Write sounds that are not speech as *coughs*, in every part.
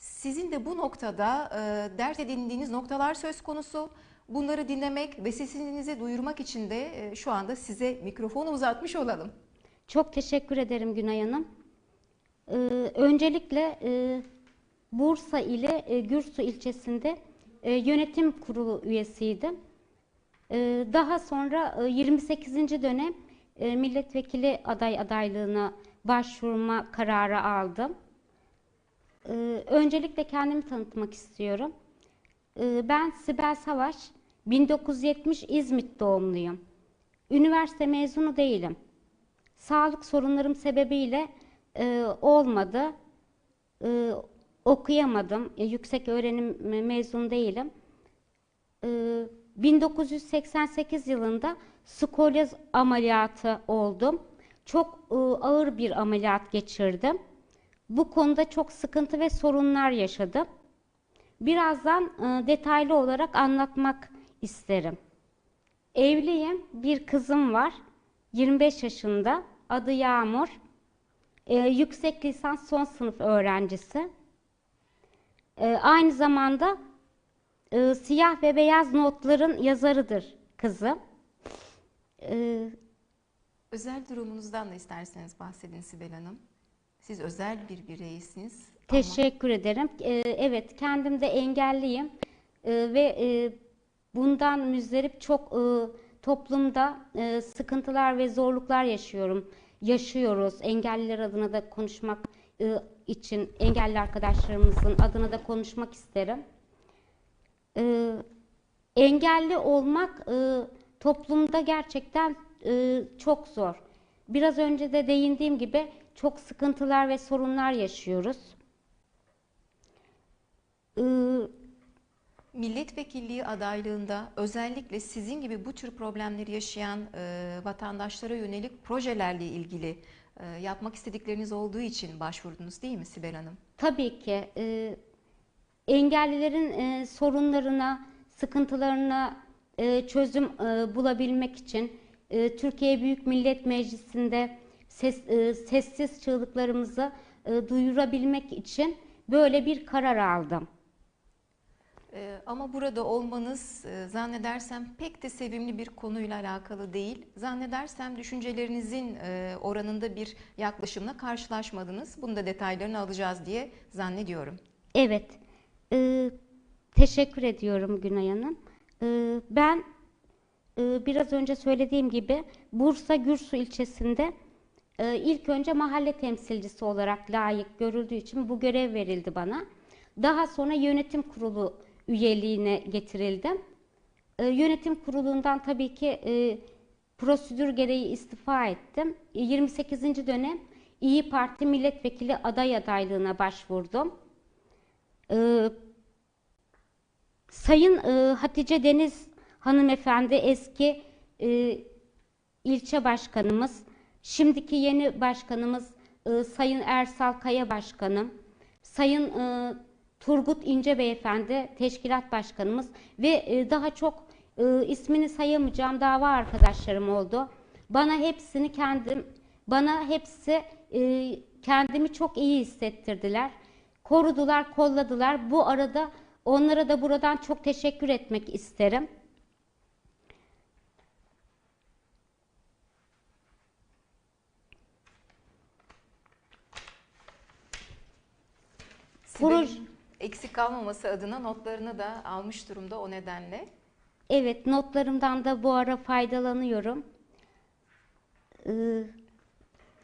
Sizin de bu noktada e, dert edindiğiniz noktalar söz konusu. Bunları dinlemek ve sesinizi duyurmak için de e, şu anda size mikrofonu uzatmış olalım. Çok teşekkür ederim Günay Hanım. Ee, öncelikle e, Bursa ile e, Gürsu ilçesinde e, yönetim kurulu üyesiydim. Ee, daha sonra e, 28. dönem e, milletvekili aday adaylığına başvurma kararı aldım. Ee, öncelikle kendimi tanıtmak istiyorum. Ee, ben Sibel Savaş, 1970 İzmit doğumluyum. Üniversite mezunu değilim. Sağlık sorunlarım sebebiyle e, olmadı. E, okuyamadım. Yüksek öğrenim me- mezunu değilim. E, 1988 yılında skolyoz ameliyatı oldum. Çok e, ağır bir ameliyat geçirdim. Bu konuda çok sıkıntı ve sorunlar yaşadım. Birazdan e, detaylı olarak anlatmak isterim. Evliyim, bir kızım var. 25 yaşında, adı Yağmur. Ee, yüksek lisans son sınıf öğrencisi. Ee, aynı zamanda e, siyah ve beyaz notların yazarıdır kızım. Ee, Özel durumunuzdan da isterseniz bahsedin Sibel Hanım. Siz özel bir bireysiniz. ama- Teşekkür ederim. Ee, evet, kendim de engelliyim Ee, ve e, bundan müzdarip çok e, toplumda e, sıkıntılar ve zorluklar yaşıyorum. Yaşıyoruz. Engelliler adına da konuşmak e, için engelli arkadaşlarımızın adına da konuşmak isterim. Ee, engelli olmak e, toplumda gerçekten e, çok zor. Biraz önce de değindiğim gibi çok sıkıntılar ve sorunlar yaşıyoruz. Ee, Milletvekilliği adaylığında özellikle sizin gibi bu tür problemleri yaşayan e, vatandaşlara yönelik projelerle ilgili e, yapmak istedikleriniz olduğu için başvurdunuz değil mi Sibel Hanım? Tabii ki e, engellilerin e, sorunlarına, sıkıntılarına e, çözüm e, bulabilmek için e, Türkiye Büyük Millet Meclisi'nde ses, e, sessiz çığlıklarımızı e, duyurabilmek için böyle bir karar aldım. E, ama burada olmanız e, zannedersem pek de sevimli bir konuyla alakalı değil. Zannedersem düşüncelerinizin e, oranında bir yaklaşımla karşılaşmadınız. Bunu da detaylarını alacağız diye zannediyorum. Evet, e, teşekkür ediyorum Günay Hanım. E, ben e, biraz önce söylediğim gibi Bursa Gürsu ilçesinde e, ilk önce mahalle temsilcisi olarak layık görüldüğü için bu görev verildi bana. Daha sonra yönetim kurulu üyeliğine getirildim. E, yönetim kurulundan tabii ki e, prosedür gereği istifa ettim. E, 28. dönem İyi Parti milletvekili aday adaylığına başvurdum. Ee, Sayın e, Hatice Deniz hanımefendi eski e, ilçe başkanımız, şimdiki yeni başkanımız e, Sayın Ersal Kaya başkanım, Sayın e, Turgut İnce beyefendi teşkilat başkanımız ve e, daha çok e, ismini sayamayacağım dava arkadaşlarım oldu. Bana hepsini kendim, bana hepsi e, kendimi çok iyi hissettirdiler. Korudular, kolladılar. Bu arada onlara da buradan çok teşekkür etmek isterim. Proje- eksik kalmaması adına notlarını da almış durumda o nedenle. Evet, notlarımdan da bu ara faydalanıyorum. Ee,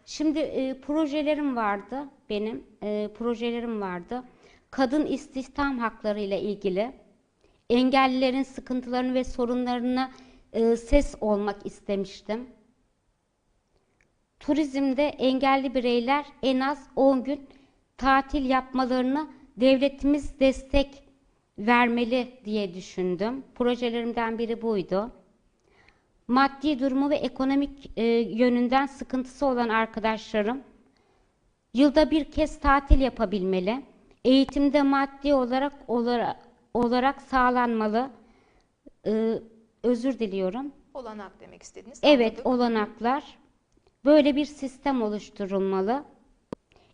Şimdi e, projelerim vardı benim, e, projelerim vardı. Kadın istihdam hakları ile ilgili, engellilerin sıkıntılarını ve sorunlarına e, ses olmak istemiştim. Turizmde engelli bireyler en az 10 gün tatil yapmalarını devletimiz destek vermeli diye düşündüm. Projelerimden biri buydu. Maddi durumu ve ekonomik e, yönünden sıkıntısı olan arkadaşlarım yılda bir kez tatil yapabilmeli. Eğitimde maddi olarak olarak, olarak sağlanmalı. E, özür diliyorum. Olanak demek istediniz. Evet, anladık. olanaklar. Böyle bir sistem oluşturulmalı.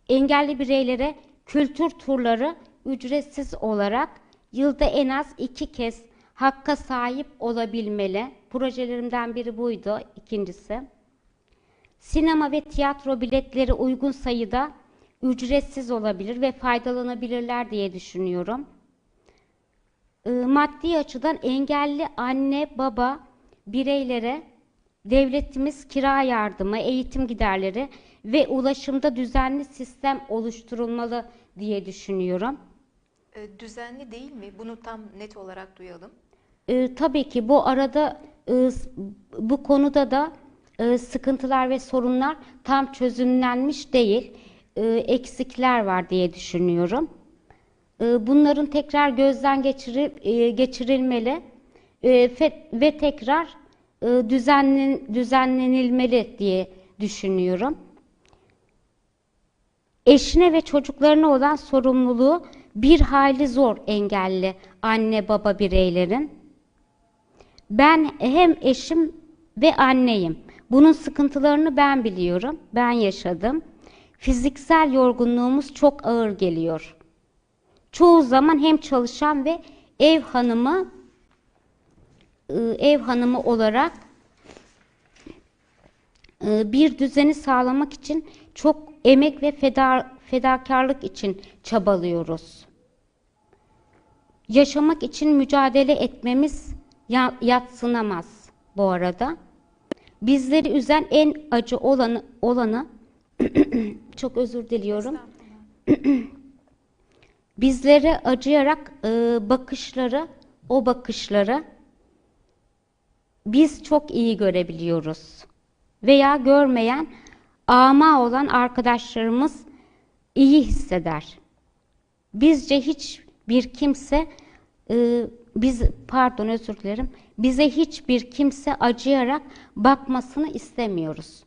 Engelli bireylere kültür turları ücretsiz olarak yılda en az iki kez hakka sahip olabilmeli. Projelerimden biri buydu, ikincisi. Sinema ve tiyatro biletleri uygun sayıda ücretsiz olabilir ve faydalanabilirler diye düşünüyorum. Ee, Maddi açıdan engelli anne, baba, bireylere devletimiz kira yardımı, eğitim giderleri ve ulaşımda düzenli sistem oluşturulmalı diye düşünüyorum. E, Düzenli değil mi? Bunu tam net olarak duyalım. Ee, tabii ki bu arada e, bu konuda da e, sıkıntılar ve sorunlar tam çözümlenmiş değil. E, eksikler var diye düşünüyorum. E, bunların tekrar gözden geçirip e, geçirilmeli e, ve tekrar e, düzenlen, düzenlenilmeli diye düşünüyorum. Eşine ve çocuklarına olan sorumluluğu bir hayli zor engelli anne baba bireylerin. Ben hem eşim ve anneyim. Bunun sıkıntılarını ben biliyorum. Ben yaşadım. Fiziksel yorgunluğumuz çok ağır geliyor. Çoğu zaman hem çalışan ve ev hanımı e, ev hanımı olarak e, bir düzeni sağlamak için çok emek ve feda, fedakarlık için çabalıyoruz. Yaşamak için mücadele etmemiz ya- yatsınamaz bu arada. Bizleri üzen en acı olanı, olanı *clears throat* çok özür diliyorum. *clears throat* Bizlere acıyarak e, bakışları, o bakışları biz çok iyi görebiliyoruz. Veya görmeyen, ama olan arkadaşlarımız iyi hisseder. Bizce hiçbir kimse, e, biz pardon özür dilerim, bize hiçbir kimse acıyarak bakmasını istemiyoruz.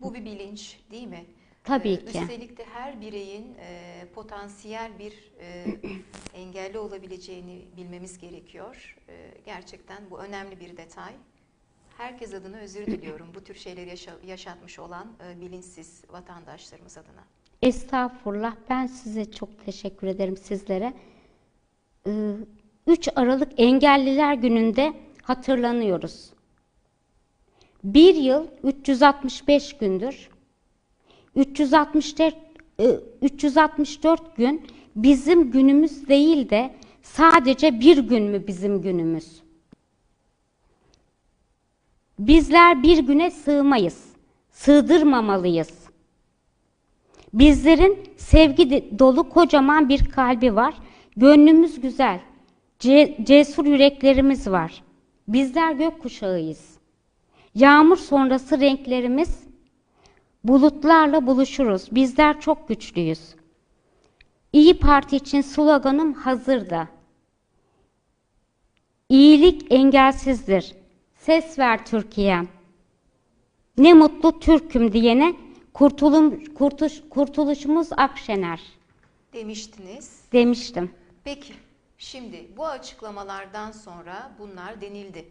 Bu bir bilinç değil mi? Tabii Ee, ki. Üstelik de her bireyin e, potansiyel bir e, *clears throat* engelli olabileceğini bilmemiz gerekiyor. E, gerçekten bu önemli bir detay. Herkes adına özür diliyorum bu tür şeyleri yaşa- yaşatmış olan e, bilinçsiz vatandaşlarımız adına. Estağfurullah. Ben size çok teşekkür ederim sizlere. Ee, 3 Aralık Engelliler Günü'nde hatırlanıyoruz. Bir yıl 365 gündür. 364, e, 364 gün bizim günümüz değil de sadece bir gün mü bizim günümüz? Bizler bir güne sığmayız. Sığdırmamalıyız. Bizlerin sevgi dolu kocaman bir kalbi var. Gönlümüz güzel. Ce- cesur yüreklerimiz var. Bizler gökkuşağıyız. Yağmur sonrası renklerimiz bulutlarla buluşuruz. Bizler çok güçlüyüz. İyi Parti için sloganım hazırda. İyilik engelsizdir. Ses ver Türkiye'm. Ne mutlu Türk'üm diyene kurtulum, kurtuş, kurtuluşumuz Akşener Demiştiniz. demiştim. Peki, şimdi bu açıklamalardan sonra bunlar denildi.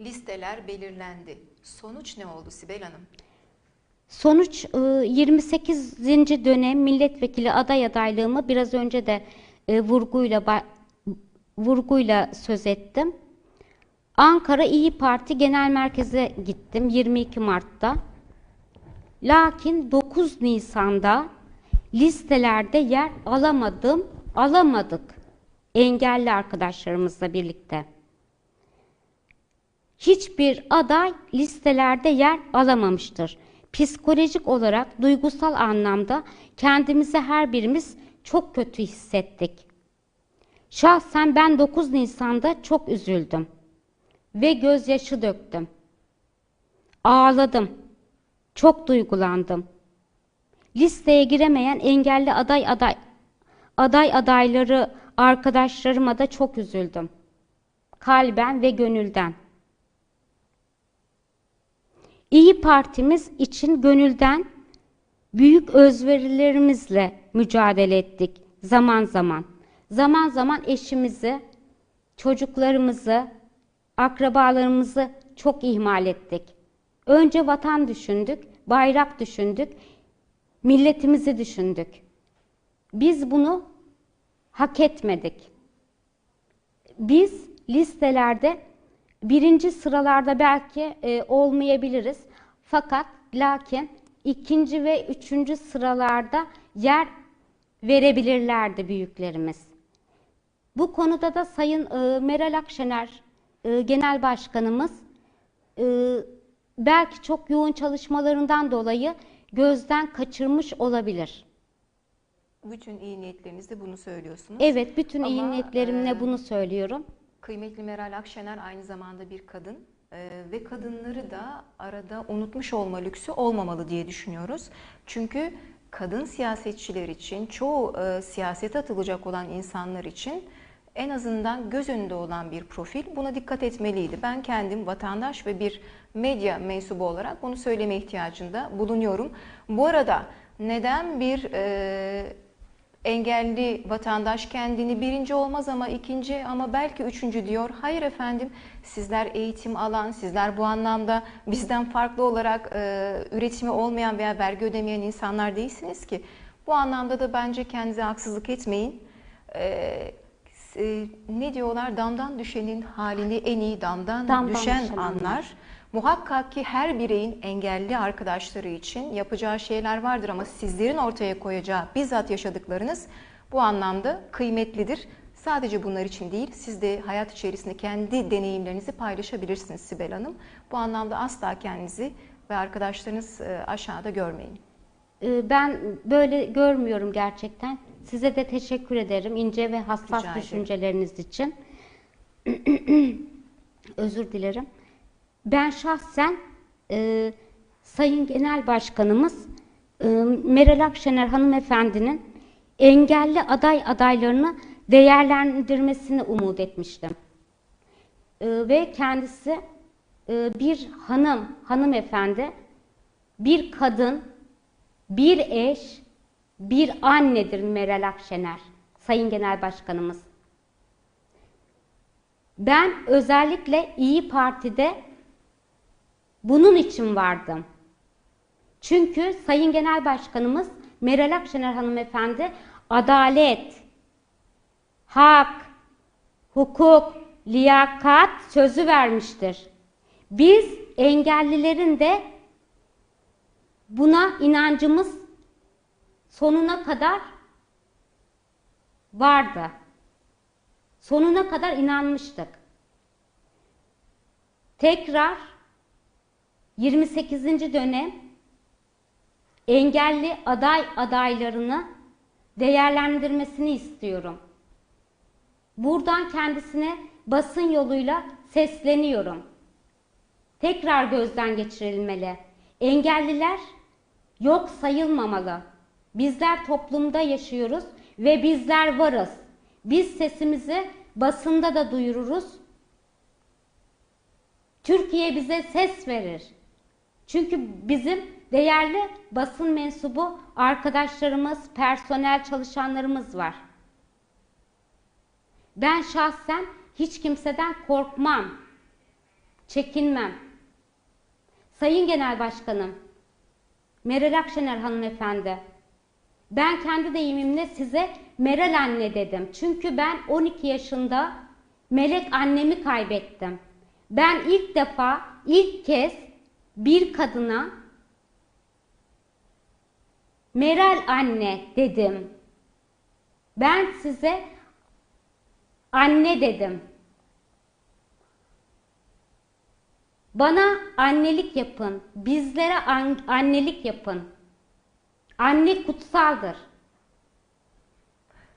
Listeler belirlendi. Sonuç ne oldu Sibel Hanım? Sonuç e, 28. dönem milletvekili aday adaylığımı biraz önce de e, vurguyla vurguyla söz ettim. Ankara İyi Parti Genel Merkez'e gittim 22 Mart'ta. Lakin 9 Nisan'da listelerde yer alamadım, alamadık. Engelli arkadaşlarımızla birlikte. Hiçbir aday listelerde yer alamamıştır. Psikolojik olarak, duygusal anlamda kendimizi her birimiz çok kötü hissettik. Şahsen ben 9 Nisan'da çok üzüldüm ve gözyaşı döktüm. Ağladım. Çok duygulandım. Listeye giremeyen engelli aday aday aday adayları arkadaşlarıma da çok üzüldüm. Kalben ve gönülden. İyi Partimiz için gönülden büyük özverilerimizle mücadele ettik zaman zaman. Zaman zaman eşimizi, çocuklarımızı, akrabalarımızı çok ihmal ettik. Önce vatan düşündük, bayrak düşündük, milletimizi düşündük. Biz bunu hak etmedik. Biz listelerde birinci sıralarda belki e, olmayabiliriz. Fakat lakin ikinci ve üçüncü sıralarda yer verebilirlerdi büyüklerimiz. Bu konuda da Sayın e, Meral Akşener e, Genel Başkanımız e, belki çok yoğun çalışmalarından dolayı gözden kaçırmış olabilir. Bütün iyi niyetlerinizle bunu söylüyorsunuz. Evet, bütün iyi Ama, niyetlerimle e, bunu söylüyorum. Kıymetli Meral Akşener aynı zamanda bir kadın Ee, ve kadınları da arada unutmuş olma lüksü olmamalı diye düşünüyoruz. Çünkü kadın siyasetçiler için, çoğu e, siyasete atılacak olan insanlar için en azından göz önünde olan bir profil buna dikkat etmeliydi. Ben kendim vatandaş ve bir medya mensubu olarak bunu söyleme ihtiyacında bulunuyorum. Bu arada neden bir e, engelli vatandaş kendini birinci olmaz ama ikinci ama belki üçüncü diyor. Hayır efendim sizler eğitim alan, sizler bu anlamda bizden farklı olarak e, üretimi olmayan veya vergi ödemeyen insanlar değilsiniz ki. Bu anlamda da bence kendinize haksızlık etmeyin. E, e, ne diyorlar? Damdan düşenin halini en iyi damdan, Damdan düşen anlar. Muhakkak ki her bireyin engelli arkadaşları için yapacağı şeyler vardır ama sizlerin ortaya koyacağı bizzat yaşadıklarınız bu anlamda kıymetlidir. Sadece bunlar için değil, siz de hayat içerisinde kendi deneyimlerinizi paylaşabilirsiniz Sibel Hanım. Bu anlamda asla kendinizi ve arkadaşlarınız e, aşağıda görmeyin. Ee, Ben böyle görmüyorum gerçekten. Size de teşekkür ederim ince ve hassas Rica düşünceleriniz için. *clears throat* Özür dilerim. Ben şahsen e, Sayın Genel Başkanımız e, Meral Akşener hanımefendinin engelli aday adaylarını değerlendirmesini umut etmiştim. E, ve kendisi e, bir hanım, hanımefendi, bir kadın, bir eş, bir annedir Meral Akşener, Sayın Genel Başkanımız. Ben özellikle İyi Parti'de bunun için vardım. Çünkü Sayın Genel Başkanımız Meral Akşener hanımefendi adalet, hak, hukuk, liyakat sözü vermiştir. Biz engellilerin de buna inancımız sonuna kadar vardı. Sonuna kadar inanmıştık. Tekrar 28. dönem engelli aday adaylarını değerlendirmesini istiyorum. Buradan kendisine basın yoluyla sesleniyorum. Tekrar gözden geçirilmeli. Engelliler yok sayılmamalı. Bizler toplumda yaşıyoruz ve bizler varız. Biz sesimizi basında da duyururuz. Türkiye bize ses verir. Çünkü bizim değerli basın mensubu arkadaşlarımız, personel çalışanlarımız var. Ben şahsen hiç kimseden korkmam, çekinmem. Sayın Genel Başkanım, Meral Akşener hanımefendi, ben kendi deyimimle size Meral anne dedim. Çünkü ben 12 yaşında melek annemi kaybettim. Ben ilk defa, ilk kez bir kadına Meral anne dedim. Ben size anne dedim. Bana annelik yapın. Bizlere an- annelik yapın. Anne kutsaldır.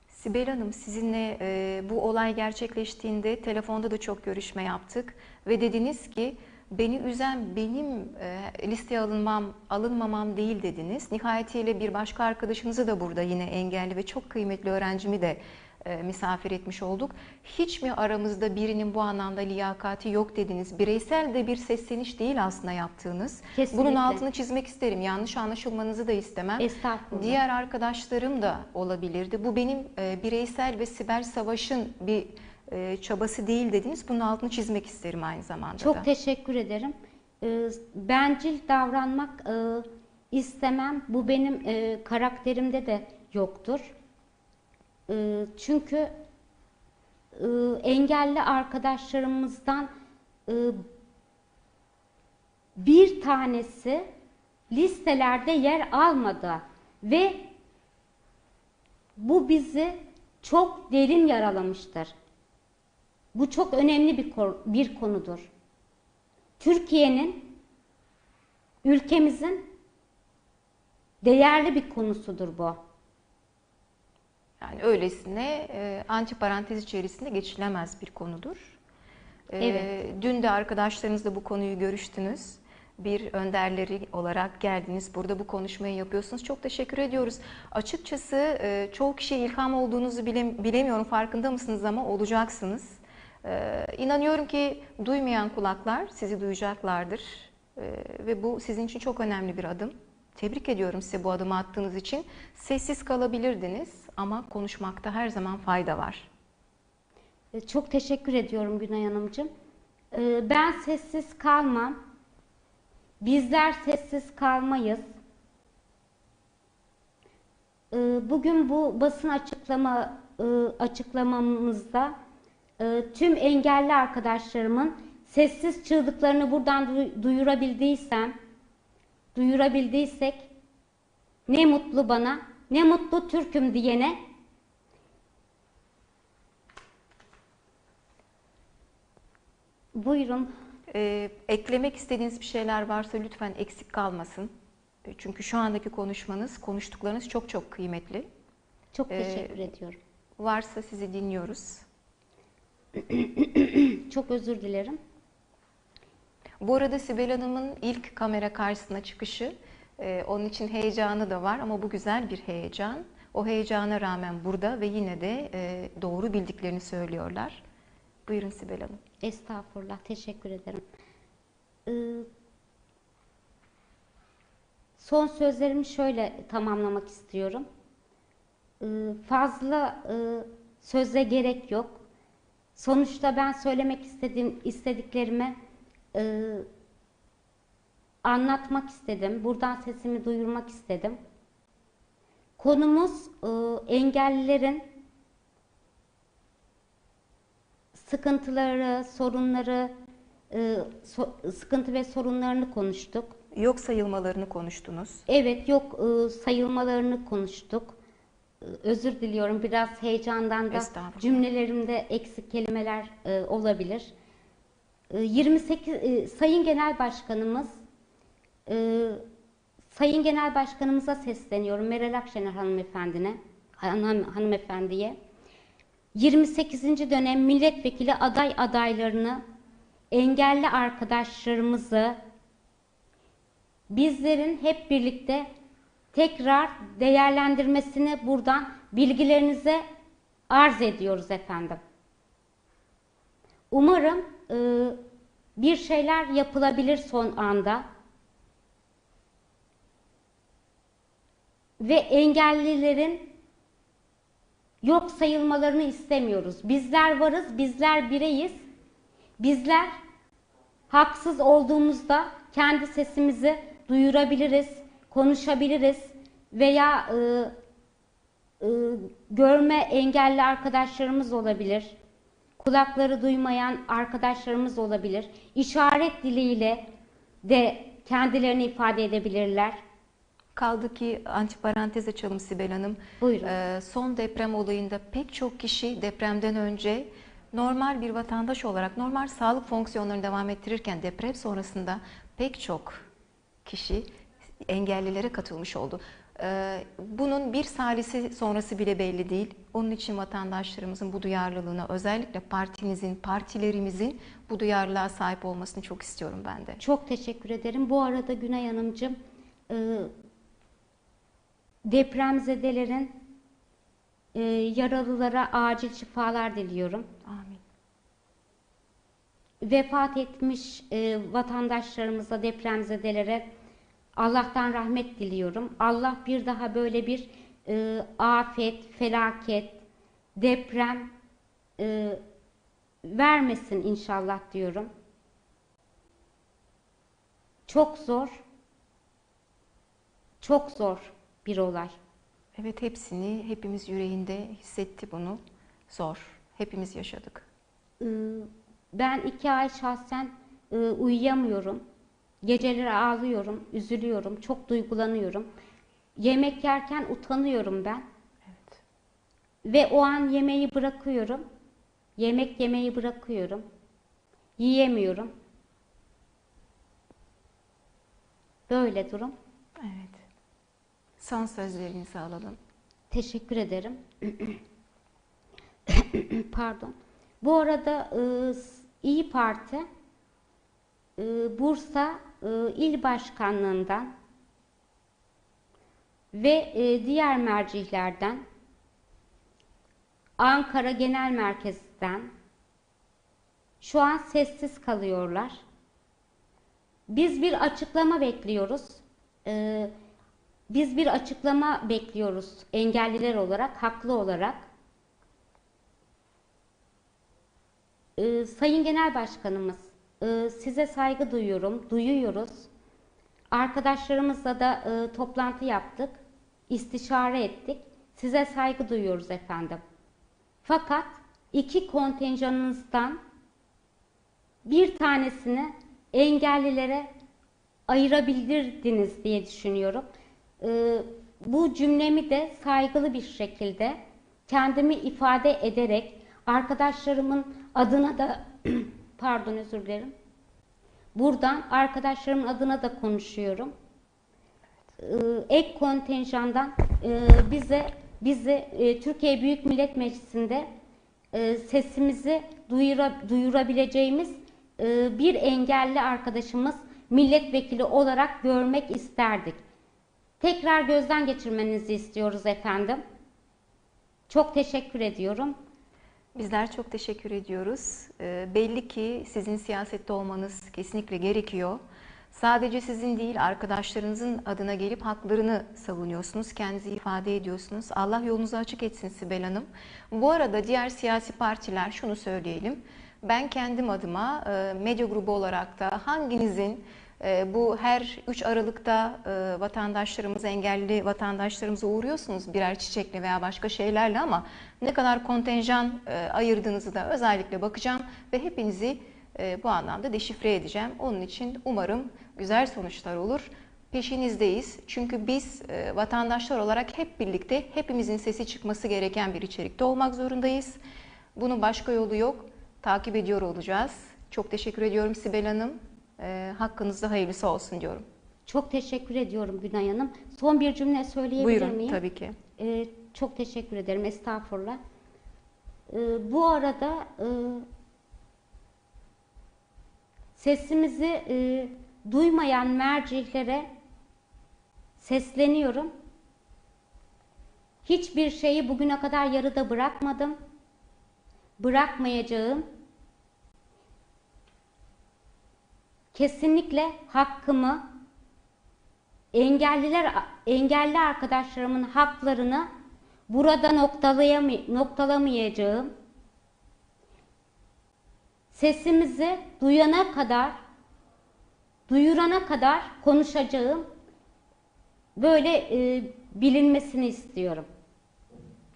Sibel Hanım sizinle e, bu olay gerçekleştiğinde telefonda da çok görüşme yaptık ve dediniz ki beni üzen benim e, listeye alınmam alınmamam değil dediniz. Nihayetiyle bir başka arkadaşınızı da burada yine engelli ve çok kıymetli öğrencimi de misafir etmiş olduk. Hiç mi aramızda birinin bu anlamda liyakati yok dediniz? Bireysel de bir sesleniş değil aslında yaptığınız. Kesinlikle. Bunun altını çizmek isterim. Yanlış anlaşılmanızı da istemem. Estağfurullah. Diğer arkadaşlarım da olabilirdi. Bu benim e, bireysel ve siber savaşın bir e, çabası değil dediniz. Bunun altını çizmek isterim aynı zamanda Çok da. teşekkür ederim. Bencil davranmak e, istemem. Bu benim e, karakterimde de yoktur. Çünkü e, engelli arkadaşlarımızdan e, bir tanesi listelerde yer almadı ve bu bizi çok derin yaralamıştır. Bu çok önemli bir, bir konudur. Türkiye'nin, ülkemizin değerli bir konusudur bu. Yani öylesine e, antiparantez içerisinde geçilemez bir konudur. E, Evet. Dün de arkadaşlarınızla bu konuyu görüştünüz. Bir önderleri olarak geldiniz. Burada bu konuşmayı yapıyorsunuz. Çok teşekkür ediyoruz. Açıkçası e, çoğu kişiye ilham olduğunuzu bile, bilemiyorum. Farkında mısınız ama olacaksınız. E, inanıyorum ki duymayan kulaklar sizi duyacaklardır. E, ve bu sizin için çok önemli bir adım. Tebrik ediyorum size bu adımı attığınız için. Sessiz kalabilirdiniz ama konuşmakta her zaman fayda var. E, Çok teşekkür ediyorum Günay Hanımcığım. E, Ben sessiz kalmam. Bizler sessiz kalmayız. E, Bugün bu basın açıklama açıklamamızda tüm engelli arkadaşlarımın sessiz çığlıklarını buradan duy- duyurabildiysem, duyurabildiysek ne mutlu bana, ne mutlu Türk'üm diyene Buyurun. Ee, eklemek istediğiniz bir şeyler varsa lütfen eksik kalmasın. E, Çünkü şu andaki konuşmanız, konuştuklarınız çok çok kıymetli. Çok Ee, teşekkür ediyorum. Varsa sizi dinliyoruz. Çok özür dilerim. Bu arada Sibel Hanım'ın ilk kamera karşısına çıkışı, e, onun için heyecanı da var ama bu güzel bir heyecan. O heyecana rağmen burada ve yine de e, doğru bildiklerini söylüyorlar. Buyurun Sibel Hanım. Estağfurullah. Teşekkür ederim. Ee, son sözlerimi şöyle tamamlamak istiyorum. Ee, fazla e, söze gerek yok. Sonuçta ben söylemek istediğim istediklerimi e, anlatmak istedim. Buradan sesimi duyurmak istedim. Konumuz e, engellilerin sıkıntıları, sorunları, e, so- sıkıntı ve sorunlarını konuştuk. Yok sayılmalarını konuştunuz. Evet, yok e, sayılmalarını konuştuk. E, Özür diliyorum, biraz heyecandan da cümlelerimde eksik kelimeler e, olabilir. E, 28 e, Sayın Genel Başkanımız e, Sayın Genel Başkanımıza sesleniyorum Meral Akşener hanımefendine, hanım, hanımefendiye. 28. dönem milletvekili aday adaylarını, engelli arkadaşlarımızı bizlerin hep birlikte tekrar değerlendirmesini buradan bilgilerinize arz ediyoruz efendim. Umarım e, bir şeyler yapılabilir son anda. Ve engellilerin yok sayılmalarını istemiyoruz. Bizler varız, bizler bireyiz. Bizler haksız olduğumuzda kendi sesimizi duyurabiliriz, konuşabiliriz veya e, e, görme engelli arkadaşlarımız olabilir. Kulakları duymayan arkadaşlarımız olabilir. İşaret diliyle de kendilerini ifade edebilirler. Kaldı ki antiparantez açalım Sibel Hanım. Buyurun. Ee, son deprem olayında pek çok kişi depremden önce normal bir vatandaş olarak normal sağlık fonksiyonlarını devam ettirirken deprem sonrasında pek çok kişi engellilere katılmış oldu. Ee, bunun bir salisi sonrası bile belli değil. Onun için vatandaşlarımızın bu duyarlılığına özellikle partinizin, partilerimizin bu duyarlılığa sahip olmasını çok istiyorum ben de. Çok teşekkür ederim. Bu arada Günay Hanımcığım, e, depremzedelerin e, yaralılara acil şifalar diliyorum. Amin. Vefat etmiş e, vatandaşlarımıza, depremzedelere Allah'tan rahmet diliyorum. Allah bir daha böyle bir e, afet, felaket, deprem e, vermesin inşallah diyorum. Çok zor, çok zor bir olay. Evet hepsini hepimiz yüreğinde hissetti bunu. Zor. Hepimiz yaşadık. Ben iki ay şahsen e, uyuyamıyorum. Geceleri ağlıyorum, üzülüyorum, çok duygulanıyorum. Yemek yerken utanıyorum ben. Evet. Ve o an yemeği bırakıyorum. Yemek yemeyi bırakıyorum. Yiyemiyorum. Böyle durum. Evet. Son sözlerinizi alalım. Teşekkür ederim. *coughs* Pardon. Bu arada e, İyi Parti e, Bursa İl Başkanlığından ve e, diğer mercihlerden Ankara Genel Merkez'den şu an sessiz kalıyorlar. Biz bir açıklama bekliyoruz. Ee, biz bir açıklama bekliyoruz engelliler olarak, haklı olarak. Sayın Genel Başkanımız, e, size saygı duyuyorum, duyuyoruz. Arkadaşlarımızla da e, toplantı yaptık, istişare ettik. Size saygı duyuyoruz efendim. Fakat iki kontenjanınızdan bir tanesini engellilere ayırabilirdiniz diye düşünüyorum. Ee, bu cümlemi de saygılı bir şekilde kendimi ifade ederek arkadaşlarımın adına da *clears throat* pardon özür dilerim. Buradan arkadaşlarımın adına da konuşuyorum. Ee, ek kontenjandan e, bize bizi e, Türkiye Büyük Millet Meclisi'nde e, sesimizi duyura, duyurabileceğimiz e, bir engelli arkadaşımız milletvekili olarak görmek isterdik. Tekrar gözden geçirmenizi istiyoruz efendim. Çok teşekkür ediyorum. Bizler çok teşekkür ediyoruz. Ee, belli ki sizin siyasette olmanız kesinlikle gerekiyor. Sadece sizin değil arkadaşlarınızın adına gelip haklarını savunuyorsunuz, kendinizi ifade ediyorsunuz. Allah yolunuzu açık etsin Sibel Hanım. Bu arada diğer siyasi partiler şunu söyleyelim. Ben kendim adıma e, medya grubu olarak da hanginizin e, bu her 3 Aralık'ta e, vatandaşlarımız, engelli vatandaşlarımıza uğruyorsunuz birer çiçekle veya başka şeylerle ama ne kadar kontenjan e, ayırdığınızı da özellikle bakacağım ve hepinizi e, bu anlamda deşifre edeceğim. Onun için umarım güzel sonuçlar olur. Peşinizdeyiz. Çünkü biz vatandaşlar olarak hep birlikte hepimizin sesi çıkması gereken bir içerikte olmak zorundayız. Bunun başka yolu yok. Takip ediyor olacağız. Çok teşekkür ediyorum Sibel Hanım. E, hakkınızda hayırlısı olsun diyorum. Çok teşekkür ediyorum Günay Hanım. Son bir cümle söyleyebilir Buyurun miyim? tabii ki. Ee, çok teşekkür ederim. Estağfurullah. Ee, bu arada e, sesimizi e, duymayan mercihlere sesleniyorum. Hiçbir şeyi bugüne kadar yarıda bırakmadım. Bırakmayacağım. Kesinlikle hakkımı engelliler engelli arkadaşlarımın haklarını burada noktalayamay noktalamayacağım. Sesimizi duyana kadar duyurana kadar konuşacağım. Böyle e, bilinmesini istiyorum.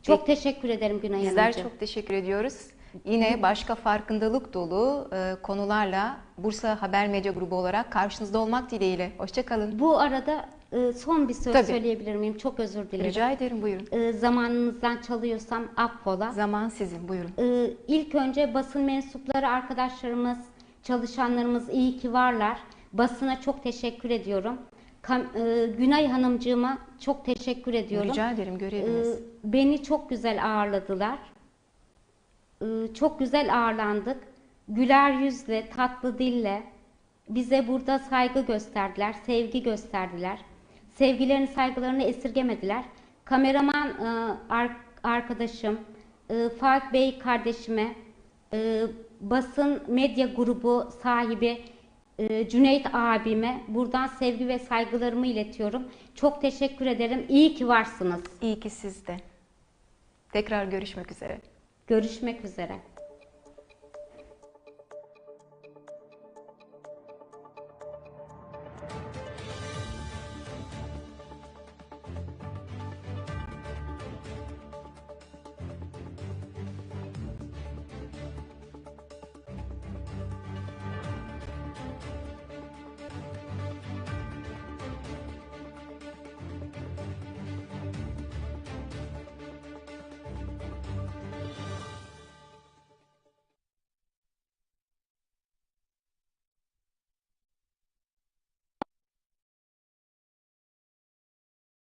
Çok teşekkür ederim Günay Bizler Hanımcığım. çok teşekkür ediyoruz. Yine başka farkındalık dolu e, konularla Bursa Haber Medya Grubu olarak karşınızda olmak dileğiyle. Hoşçakalın. Bu arada e, son bir söz Tabii. söyleyebilir miyim? Çok özür dilerim. Rica ederim buyurun. E, zamanınızdan çalıyorsam affola. Zaman sizin buyurun. Ee, ilk önce basın mensupları arkadaşlarımız, çalışanlarımız iyi ki varlar. Basına çok teşekkür ediyorum. Kam- e, Günay Hanımcığıma çok teşekkür ediyorum. Rica ederim göreviniz. Ee, beni çok güzel ağırladılar. Ee, çok güzel ağırlandık. Güler yüzle, tatlı dille bize burada saygı gösterdiler, sevgi gösterdiler. Sevgilerini, saygılarını esirgemediler. Kameraman e, ar- arkadaşım, e, Faik Bey kardeşime, e, basın medya grubu sahibi Cüneyt abime buradan sevgi ve saygılarımı iletiyorum. Çok teşekkür ederim. İyi ki varsınız. İyi ki siz de. Tekrar görüşmek üzere. Görüşmek üzere.